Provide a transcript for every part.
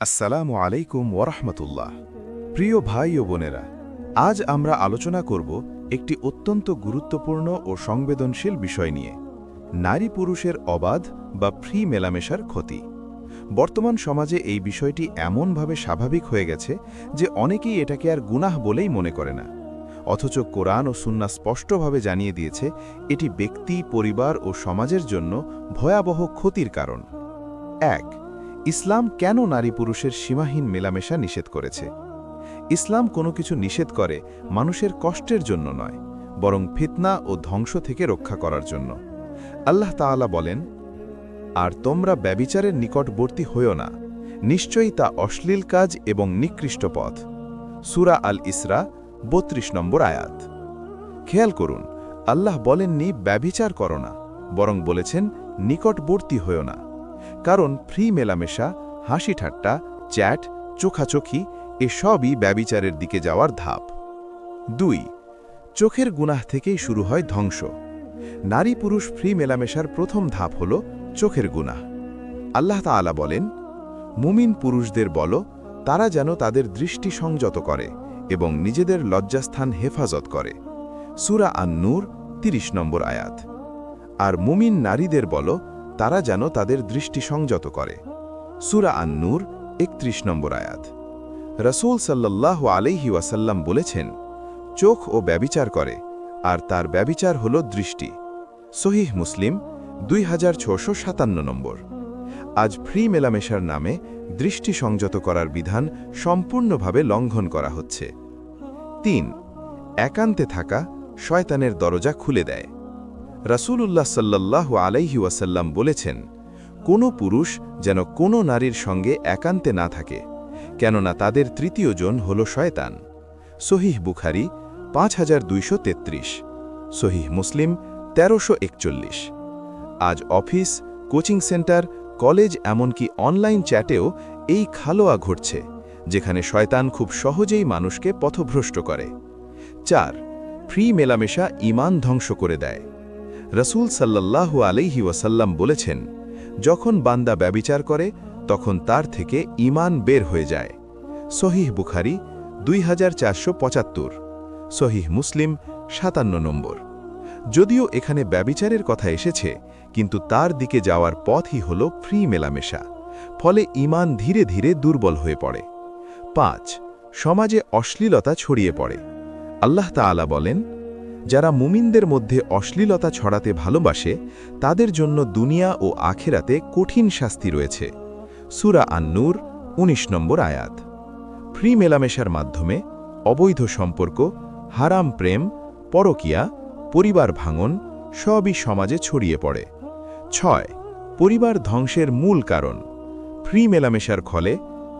আসসালামু আলাইকুম ওরহমতুল্লাহ প্রিয় ভাই ও বোনেরা, আজ আমরা আলোচনা করব একটি অত্যন্ত গুরুত্বপূর্ণ ও সংবেদনশীল বিষয় নিয়ে, নারী পুরুষের অবাধ বা ফ্রি মেলামেশার ক্ষতি। বর্তমান সমাজে এই বিষয়টি এমনভাবে স্বাভাবিক হয়ে গেছে যে অনেকেই এটাকে আর গুনাহ বলেই মনে করে না। অথচ কোরআন ও সুন্না স্পষ্টভাবে জানিয়ে দিয়েছে, এটি ব্যক্তি, পরিবার ও সমাজের জন্য ভয়াবহ ক্ষতির কারণ। এক ইসলাম কেন নারী পুরুষের সীমাহীন মেলামেশা নিষেধ করেছে? ইসলাম কোনো কিছু নিষেধ করে মানুষের কষ্টের জন্য নয়, বরং ফিতনা ও ধ্বংস থেকে রক্ষা করার জন্য। আল্লাহ তাআলা বলেন, আর তোমরা ব্যবিচারের নিকটবর্তী হইও না, নিশ্চয়ই তা অশ্লীল কাজ এবং নিকৃষ্ট পথ। সুরা আল ইসরা, বত্রিশ নম্বর আয়াত। খেয়াল করুন, আল্লাহ বলেননি ব্যবিচার করো না, বরং বলেছেন নিকটবর্তী হইও না। কারণ ফ্রি মেলামেশা, হাসি ঠাট্টা, চ্যাট, চোখাচোখি এসবই ব্যবিচারের দিকে যাওয়ার ধাপ। দুই, চোখের গুনাহ থেকেই শুরু হয় ধ্বংস। নারী পুরুষ ফ্রি মেলামেশার প্রথম ধাপ হল চোখের গুনাহ। আল্লাহ তাআলা বলেন, মুমিন পুরুষদের বল, তারা যেন তাদের দৃষ্টি সংযত করে এবং নিজেদের লজ্জাস্থান হেফাজত করে। সুরা আন নূর তিরিশ নম্বর আয়াত। আর মুমিন নারীদের বলো তারা যেন তাদের দৃষ্টি সংযত করে। সুরা আন নূর একত্রিশ নম্বর আয়াত। রসুল সাল্লাহ আলাইহি ওয়াসাল্লাম বলেছেন, চোখ ও ব্যবিচার করে, আর তার ব্যবিচার হল দৃষ্টি। সহিহ মুসলিম, দুই নম্বর। আজ ফ্রি মেলামেশার নামে দৃষ্টি সংযত করার বিধান সম্পূর্ণভাবে লঙ্ঘন করা হচ্ছে। তিন, একান্তে থাকা শয়তানের দরজা খুলে দেয়। রাসূলুল্লাহ সাল্লাল্লাহু আলাইহি ওয়াসাল্লাম বলেছেন, কোনো পুরুষ যেন কোনো নারীর সঙ্গে একান্তে না থাকে, কেননা তাদের তৃতীয় জন হল শয়তান। সহিহ বুখারি পাঁচ হাজার দুইশো তেত্রিশ, সহিহ মুসলিম তেরোশো একচল্লিশ। আজ অফিস, কোচিং সেন্টার, কলেজ এমনকি অনলাইন চ্যাটেও এই খালোয়া ঘটছে, যেখানে শয়তান খুব সহজেই মানুষকে পথভ্রষ্ট করে। চার, ফ্রি মেলামেশা ইমান ধ্বংস করে দেয়। রসুল সাল্লাল্লাহু আলাইহি ওয়াসাল্লাম বলেছেন, যখন বান্দা ব্যবিচার করে, তখন তার থেকে ইমান বের হয়ে যায়। সহিহ বুখারি দুই হাজার চারশো পঁচাত্তর, সহিহ মুসলিম সাতান্ন নম্বর। যদিও এখানে ব্যবিচারের কথা এসেছে, কিন্তু তার দিকে যাওয়ার পথই হল ফ্রি মেলামেশা, ফলে ইমান ধীরে ধীরে দুর্বল হয়ে পড়ে। পাঁচ, সমাজে অশ্লীলতা ছড়িয়ে পড়ে। আল্লাহ তাআলা বলেন যারা মুমিনদের মধ্যে অশ্লীলতা ছড়াতে ভালোবাসে, তাদের জন্য দুনিয়া ও আখেরাতে কঠিন শাস্তি রয়েছে। সুরা আন্নুর ১৯ নম্বর আয়াত। ফ্রি মেলামেশার মাধ্যমে অবৈধ সম্পর্ক, হারাম প্রেম, পরকিয়া, পরিবার ভাঙন সবই সমাজে ছড়িয়ে পড়ে। ছয়, পরিবার ধ্বংসের মূল কারণ। ফ্রি মেলামেশার ফলে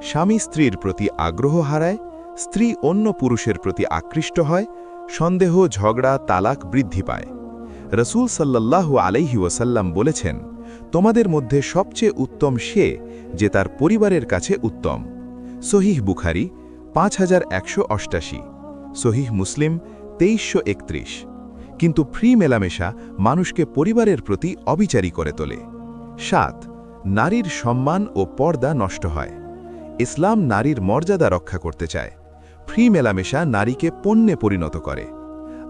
স্বামী স্ত্রীর প্রতি আগ্রহ হারায়, স্ত্রী অন্য পুরুষের প্রতি আকৃষ্ট হয় সন্দেহ, ঝগড়া, তালাক বৃদ্ধি পায়। রসুল সাল্লাল্লাহু আলাইহি ওয়াসাল্লাম বলেছেন, তোমাদের মধ্যে সবচেয়ে উত্তম সে যে তার পরিবারের কাছে উত্তম। সহিহ বুখারি, পাঁচ হাজার একশো অষ্টাশি। সহিহ মুসলিম, তেইশশো একত্রিশ। কিন্তু ফ্রি মেলামেশা মানুষকে পরিবারের প্রতি অবিচারী করে তোলে। সাত, নারীর সম্মান ও পর্দা নষ্ট হয়। ইসলাম নারীর মর্যাদা রক্ষা করতে চায়। ফ্রি মেলামেশা নারীকে পণ্যে পরিণত করে।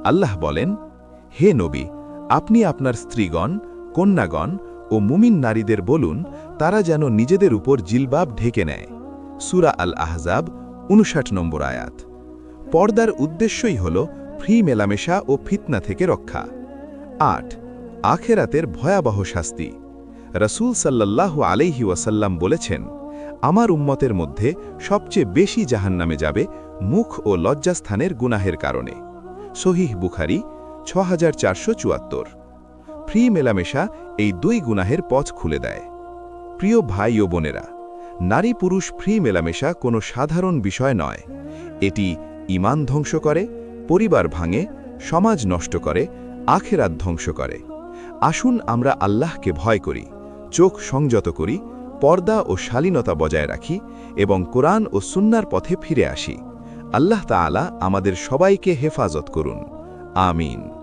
আল্লাহ বলেন, হে নবী, আপনি আপনার স্ত্রীগণ, কন্যাগণ ও মুমিন নারীদের বলুন, তারা যেন নিজেদের উপর জিলবাব ঢেকে নেয়। সুরা আল আহজাব উনষাট নম্বর আয়াত। পর্দার উদ্দেশ্যই হল ফ্রি মেলামেশা ও ফিতনা থেকে রক্ষা। আট, আখেরাতের ভয়াবহ শাস্তি। রসুল সাল্লাল্লাহু আলাইহি ওয়াসাল্লাম বলেছেন আমার উম্মতের মধ্যে সবচেয়ে বেশি জাহান্নামে যাবে মুখ ও লজ্জাস্থানের গুনাহের কারণে। সহিহ বুখারি ছ ফ্রি মেলামেশা এই দুই গুনাহের পথ খুলে দেয়। প্রিয় ভাই ও বোনেরা, নারী পুরুষ ফ্রি মেলামেশা কোনো সাধারণ বিষয় নয়। এটি ইমান ধ্বংস করে, পরিবার ভাঙে, সমাজ নষ্ট করে, আখেরাত ধ্বংস করে। আসুন আমরা আল্লাহকে ভয় করি, চোখ সংযত করি পর্দা ও শালীনতা বজায় রাখি এবং কোরআন ও সুন্নার পথে ফিরে আসি। আল্লাহ তালা আমাদের সবাইকে হেফাজত করুন। আমিন।